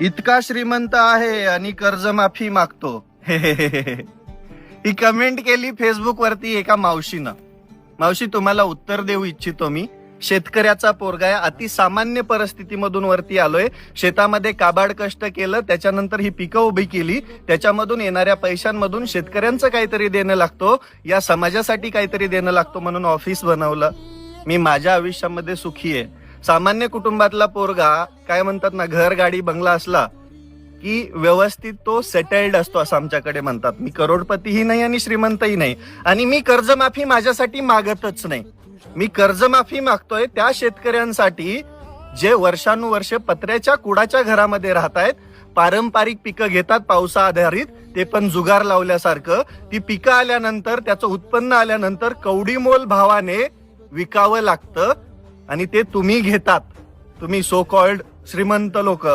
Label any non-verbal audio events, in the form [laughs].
इतका श्रीमंत आहे आणि कर्जमाफी मागतो. [laughs] ही कमेंट केली फेसबुक वरती एका मावशीनं. मावशी तुम्हाला उत्तर देऊ इच्छितो मी. शेतकऱ्याचा पोरगा आहे अतिसामान्य परिस्थितीमधून वरती आलोय. शेतामध्ये काबाड कष्ट केलं त्याच्यानंतर ही पिकं उभी केली. त्याच्यामधून येणाऱ्या पैशांमधून शेतकऱ्यांचं काहीतरी देणं लागतो. या समाजासाठी काहीतरी देणं लागतो म्हणून ऑफिस बनवलं. मी माझ्या आयुष्यामध्ये सुखी आहे. सामान्य कुटुंबातला पोरगा काय म्हणतात ना घर गाडी बंगला असला की व्यवस्थित तो सेटल्ड असतो असं आमच्याकडे म्हणतात. मी करोडपतीही नाही आणि श्रीमंतही नाही. आणि मी कर्जमाफी माझ्यासाठी मागतच नाही. मी कर्जमाफी मागतोय त्या शेतकऱ्यांसाठी जे वर्षानुवर्ष पत्र्याच्या कुडाच्या घरामध्ये राहत आहेत पारंपरिक पिकं घेतात पावसा आधारित ते पण जुगार लावल्यासारखं. ती पिकं आल्यानंतर त्याचं उत्पन्न आल्यानंतर कवडीमोल भावाने विकावं लागतं आणि ते तुम्ही घेतात. तुम्ही सो कॉल्ड श्रीमंत लोक.